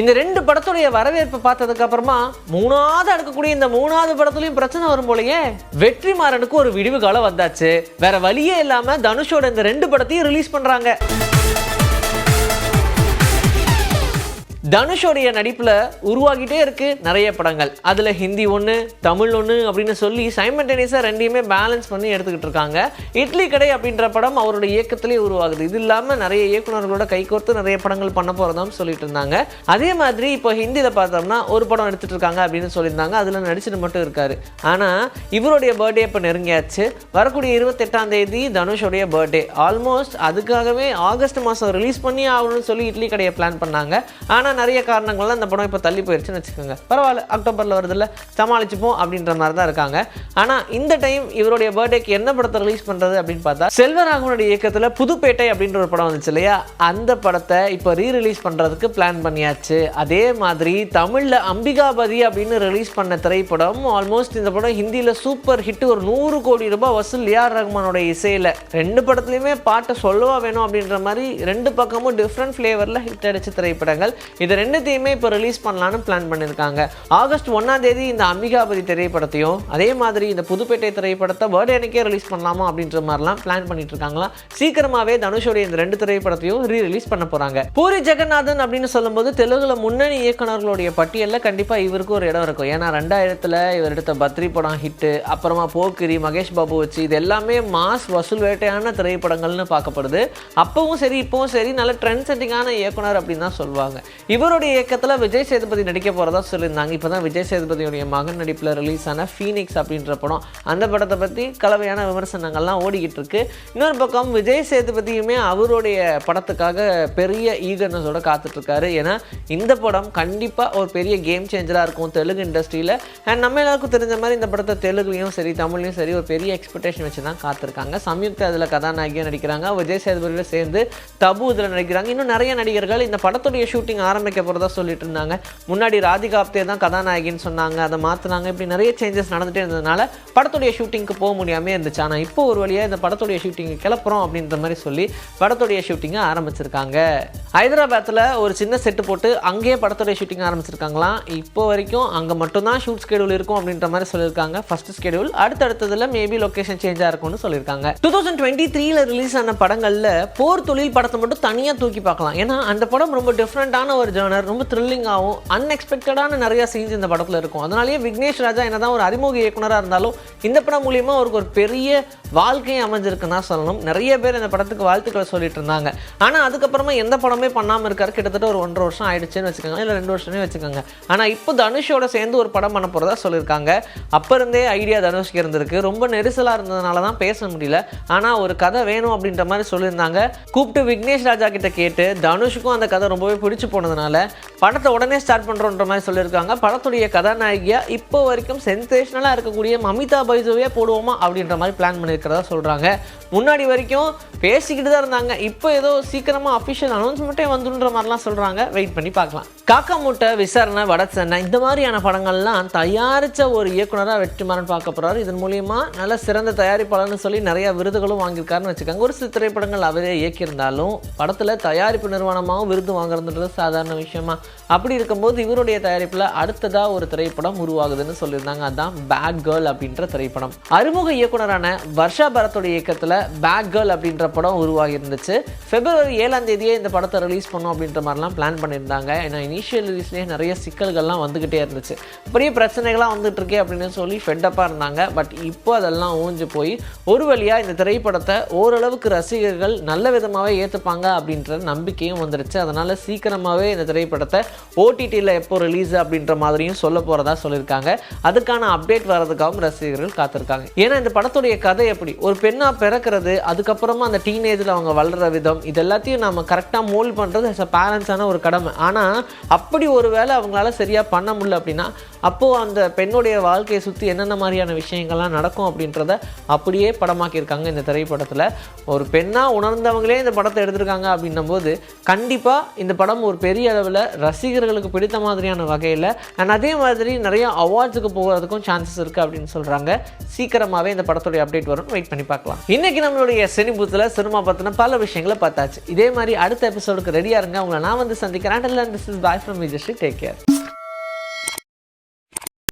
இந்த ரெண்டு படத்துடைய வரவேற்பை பார்த்ததுக்கு அப்புறமா மூணாவது அடுக்கக்கூடிய இந்த மூணாவது படத்துலயும் பிரச்சனை வரும் போலயே வெற்றிமாறனுக்கு ஒரு விடிவு காலம் வந்தாச்சு. வேற வழியே இல்லாம தனுஷோட இந்த ரெண்டு படத்தையும் ரிலீஸ் பண்றாங்க. தனுஷோடைய நடிப்பில் உருவாகிட்டே இருக்குது நிறைய படங்கள். அதில் ஹிந்தி ஒன்று தமிழ் ஒன்று அப்படின்னு சொல்லி சைமண்டேனியஸாக ரெண்டையுமே பேலன்ஸ் பண்ணி எடுத்துக்கிட்டு இருக்காங்க. இட்லி கடை அப்படின்ற படம் அவருடைய இயக்கத்திலே உருவாகுது. இது இல்லாமல் நிறைய இயக்குனர்களோட கைகோர்த்து நிறைய படங்கள் பண்ண போகிறதாம் சொல்லிட்டு இருந்தாங்க. அதே மாதிரி இப்போ ஹிந்தியில் பார்த்தோம்னா ஒரு படம் எடுத்துகிட்டு இருக்காங்க அப்படின்னு சொல்லியிருந்தாங்க. அதில் நடிச்சுட்டு மட்டும் இருக்கார். ஆனால் இவருடைய பர்த்டே இப்போ நெருங்கியாச்சு. வரக்கூடிய இருபத்தெட்டாம் தேதி தனுஷோடைய பர்த்டே ஆல்மோஸ்ட் அதுக்காகவே ஆகஸ்ட் மாதம் ரிலீஸ் பண்ணி ஆகணும்னு சொல்லி இட்லி கடையை பிளான் பண்ணாங்க. ஆனால் நிறைய காரணங்கள்லாம் இந்த படம் இப்போ தள்ளி போயிடுச்சுன்னு வச்சுக்கோங்க. பரவாயில்ல அக்டோபரில் வருதில்ல சமாளிச்சுப்போம் அப்படின்ற மாதிரி தான் இருக்காங்க. ஆனால் இந்த டைம் இவருடைய பர்த்டேக்கு என்ன படத்தை ரிலீஸ் பண்ணுறது அப்படின்னு பார்த்தா செல்வராகவனுடைய இயக்கத்தில் புதுப்பேட்டை அப்படின்ற ஒரு படம் வந்துச்சு இல்லையா? அந்த படத்தை இப்போ ரீ ரிலீஸ் பண்ணுறதுக்கு பிளான் பண்ணியாச்சு. அதே மாதிரி தமிழில் அம்பிகாபதி அப்படின்னு ரிலீஸ் பண்ண திரைப்படம் ஆல்மோஸ்ட் இந்த படம் ஹிந்தியில் சூப்பர் ஹிட் ஒரு நூறு கோடி ரூபாய் வசூல் ஏஆர் ரஹ்மானோட இசையில். ரெண்டு படத்துலையுமே பாட்டை சொல்லவா வேணும் அப்படின்ற மாதிரி ரெண்டு பக்கமும் டிஃப்ரெண்ட் ஃப்ளேவரில் ஹிட் அடிச்ச திரைப்படங்கள். இது ரெண்டுத்தையுமே இப்போ ரிலீஸ் பண்ணலான்னு பிளான் பண்ணியிருக்காங்க. ஆகஸ்ட் ஒன்றாம் தேதி இந்த அம்பிகாபதி திரைப்படத்தையும் அதே மாதிரி இந்த புதுப்பேட்டை திரைப்படத்தை வேர்டு அன்னைக்கே ரிலீஸ் பண்ணலாமா அப்படின்ற மாதிரிலாம் பிளான் பண்ணிட்டு இருக்காங்களா சீக்கிரமாகவே தனுஷோடைய இந்த ரெண்டு திரைப்படத்தையும் ரீ ரிலீஸ் பண்ண போகிறாங்க பூரி ஜெகநாதன் அப்படின்னு சொல்லும்போது தெலுங்குல முன்னணி இயக்குனர்களுடைய பட்டியலில் கண்டிப்பாக இவருக்கு ஒரு இடம் இருக்கும். ஏன்னா ரெண்டாயிரத்தில் இவர் எடுத்த பத்ரி படம் ஹிட்டு அப்புறமா போக்கிரி மகேஷ் பாபு வச்சு இது எல்லாமே மாஸ் வசூல் வேட்டையான திரைப்படங்கள்னு பார்க்கப்படுது. அப்பவும் சரி இப்பவும் சரி நல்ல ட்ரெண்ட் செட்டிங்கான இயக்குனர் அப்படின்னு தான் சொல்லுவாங்க. இவருடைய இயக்கத்தில் விஜய் சேதுபதி நடிக்க போகிறதா சொல்லியிருந்தாங்க. இப்போ தான் விஜய் சேதுபதியுடைய மகன் நடிப்பில் ரிலீஸ் ஆன ஃபீனிக்ஸ் அப்படின்ற படம். அந்த படத்தை பற்றி கலவையான விமர்சனங்கள்லாம் ஓடிக்கிட்டு இருக்கு. இன்னொரு பக்கம் விஜய் சேதுபதியுமே அவருடைய படத்துக்காக பெரிய ஈகர்னஸோட காத்துட்ருக்காரு. ஏன்னா இந்த படம் கண்டிப்பாக ஒரு பெரிய கேம் சேஞ்சராக இருக்கும் தெலுங்கு இண்டஸ்ட்ரியில் அண்ட் நம்ம எல்லாருக்கும் தெரிஞ்ச மாதிரி இந்த படத்தை தெலுங்குலையும் சரி தமிழ்லையும் சரி ஒரு பெரிய எக்ஸ்பெக்டேஷன் வச்சு தான் காத்திருக்காங்க. சம்யுக்தா அதில் கதாநாயகியாக நடிக்கிறாங்க. விஜய் சேதுபதியோட சேர்ந்து தபு இதில் நடிக்கிறாங்க. இன்னும் நிறைய நடிகர்கள் இந்த படத்துடைய ஷூட்டிங் ஆரம்பிக்க போகிறதா சொல்லிட்டு இருந்தாங்க. முன்னாடி ராதிகா ஆப்தே தான் கதாநாயகின்னு சொன்னாங்க. அதை மாற்றினாங்க இப்படி நிறைய சேஞ்சஸ் நடந்துகிட்டே இருந்ததுனால படத்துடைய ஷூட்டிங்க்கு போக முடியாமே இருந்துச்சு. ஆனால் இப்போ ஒரு வழியாக இந்த படத்துடைய ஷூட்டிங் கிளப்புறோம் அப்படின்ற மாதிரி சொல்லி படத்துடைய ஷூட்டிங்கை ஆரம்பிச்சிருக்காங்க. ஹைதராபாத்தில் ஒரு சின்ன செட்டு போட்டு அங்கேயே படத்துடைய ஷூட்டிங் ஆரம்பிச்சிருக்காங்களாம் இப்போ வரைக்கும் அங்கே மட்டும்தான் ஷூட் ஸ்கெடியூல் இருக்கும் அப்படின்ற மாதிரி சொல்லியிருக்காங்க. ஃபர்ஸ்ட் ஸ்கெடியூல் அடுத்தடுத்ததில் மேபி லொக்கேஷன் சேஞ்சாக இருக்கும்னு சொல்லியிருக்காங்க. டூ தௌசண்ட் டுவெண்ட்டி த்ரீல ரிலீஸ் ஆன படங்களில் போர் தொழில் படத்தை மட்டும் தனியாக தூக்கி பார்க்கலாம். ஏன்னா அந்த படம் ரொம்ப டிஃப்ரெண்ட்டான ஒரு ஜேர்னர் ரொம்ப த்ரில்லிங்காகவும் அன்எக்ஸ்பெக்டடான நிறைய சீன்ஸ் இந்த படத்தில் இருக்கும். அதனாலேயே விக்னேஷ் ராஜா என்ன தான் ஒரு அறிமுக இயக்குனராக இருந்தாலும் இந்த படம் மூலியமாக அவருக்கு ஒரு பெரிய வாழ்க்கை அமைஞ்சிருக்குன்னு தான் சொல்லணும். நிறைய பேர் இந்த படத்துக்கு வாழ்த்துக்களை சொல்லிட்டு இருந்தாங்க. ஆனால் அதுக்கப்புறமா எந்த படமே பண்ணாமல் இருக்காரு. கிட்டத்தட்ட ஒரு ஒன்றரை வருஷம் ஆயிடுச்சுன்னு வச்சுக்கோங்க. இல்லை ரெண்டு வருஷமே வச்சுக்கோங்க. ஆனால் இப்போ தனுஷோட சேர்ந்து ஒரு படம் பண்ண போகிறதா சொல்லியிருக்காங்க. அப்போ இருந்தே ஐடியா தனுஷ்க்கு இருந்திருக்கு. ரொம்ப நெரிசலாக இருந்ததுனால தான் பேச முடியல. ஆனால் ஒரு கதை வேணும் அப்படின்ற மாதிரி சொல்லியிருந்தாங்க. கூப்பிட்டு விக்னேஷ் ராஜா கிட்ட கேட்டு தனுஷுக்கும் அந்த கதை ரொம்பவே பிடிச்சி போனதுனால படத்தை உடனே ஸ்டார்ட் பண்ணுறோன்ற மாதிரி சொல்லியிருக்காங்க. படத்துடைய கதாநாயகியாக இப்போ வரைக்கும் சென்சேஷனலாக இருக்கக்கூடிய மமிதா பைஜுவே போடுவோமா அப்படின்ற மாதிரி பிளான் பண்ணியிருக்கிறதா சொல்கிறாங்க முன்னாடி வரைக்கும் பேசிக்கிட்டு தான் இருந்தாங்க. இப்போ ஏதோ சீக்கிரமாக அஃபிஷியல் அனௌன்ஸ்மெண்ட்டே வந்துன்ற மாதிரிலாம் சொல்கிறாங்க வெயிட் பண்ணி பார்க்கலாம். காக்கா மூட்டை விசாரணை வட சென்னை இந்த மாதிரியான படங்கள்லாம் தயாரித்த ஒரு இயக்குனராக வெற்றிமாறன் பார்க்க போகிறாரு இதன் மூலியமா நல்ல சிறந்த தயாரிப்பாளர்னு சொல்லி நிறைய விருதுகளும் வாங்கியிருக்காருன்னு வச்சுக்கோங்க. ஒரு சில திரைப்படங்கள் அவரே இயக்கியிருந்தாலும் படத்தில் தயாரிப்பு நிறுவனமாகவும் விருது வாங்குறதுன்றது சாதாரண விஷயமா. அப்படி இருக்கும்போது இவருடைய தயாரிப்பில் அடுத்ததாக ஒரு திரைப்படம் உருவாகுதுன்னு சொல்லியிருந்தாங்க. அதான் பேட் கேர்ள் அப்படின்ற திரைப்படம். அறிமுக இயக்குனரான வர்ஷா பரத்தோட இயக்கத்தில் பேட் கேர்ள் அப்படின்ற படம் உருவாகி இருந்துச்சு பிப்ரவரி ஏழாம் தேதியே இந்த படத்தை ரிலீஸ் பண்ணோம் அப்படின்ற மாதிரிலாம் பிளான் பண்ணியிருந்தாங்க. ஏன்னா இனிஷியல் ரிலீஸ்லேயே நிறைய சிக்கல்கள்லாம் வந்துக்கிட்டே இருந்துச்சு. பெரிய பிரச்சனைகள்லாம் வந்துட்டுருக்கே அப்படின்னு சொல்லி ஃபெட்டப்பாக இருந்தாங்க. பட் இப்போ அதெல்லாம் ஊஞ்சு போய் ஒரு வழியாக இந்த திரைப்படத்தை ஓரளவுக்கு ரசிகர்கள் நல்ல விதமாகவே ஏற்றுப்பாங்க அப்படின்ற நம்பிக்கையும் வந்துருச்சு. அதனால் சீக்கிரமாகவே இந்த திரைப்படத்தை ஓடிடியில் எப்போ ரிலீஸ் அப்படின்ற மாதிரியும் சொல்ல போகிறதா சொல்லியிருக்காங்க. அதுக்கான அப்டேட் வர்றதுக்காகவும் ரசிகர்கள் காத்திருக்காங்க. ஏன்னா இந்த படத்துடைய கதை எப்படி? ஒரு பெண்ணாக பிறக்கிறது அதுக்கப்புறமா அந்த டீனேஜில் அவங்க வளர்கிற விதம் இது எல்லாத்தையும் நம்ம கரெக்டாக பண்ணுறது ஆஸ் அ பேரண்ட்ஸான ஒரு கடமை. ஆனால் அப்படி ஒரு வேலை அவங்களால சரியாக பண்ண முடியல அப்படின்னா அப்போது அந்த பெண்ணுடைய வாழ்க்கையை சுற்றி என்னென்ன மாதிரியான விஷயங்கள்லாம் நடக்கும் அப்படின்றத அப்படியே படமாக்கியிருக்காங்க இந்த திரைப்படத்தில். ஒரு பெண்ணாக உணர்ந்தவங்களே இந்த படத்தை எடுத்திருக்காங்க அப்படின்னும் கண்டிப்பாக இந்த படம் ஒரு பெரிய அளவில் ரசிகர்களுக்கு பிடித்த மாதிரியான வகையில் அண்ட் அதே மாதிரி நிறையா அவார்ட்ஸுக்கு போகிறதுக்கும் சான்சஸ் இருக்குது அப்படின்னு சொல்கிறாங்க சீக்கிரமாகவே இந்த படத்துடைய அப்டேட் வரும்னு வெயிட் பண்ணி பார்க்கலாம். இன்றைக்கி நம்மளுடைய சினிபுத்தில் சினிமா பற்றின பல விஷயங்களை பார்த்தாச்சு. இதே மாதிரி அடுத்த எபிசோட் எபிசோடுக்கு ரெடியாக இருங்க. உங்களை நான் வந்து சந்திக்கிறேன். And this is bye from Vijay take care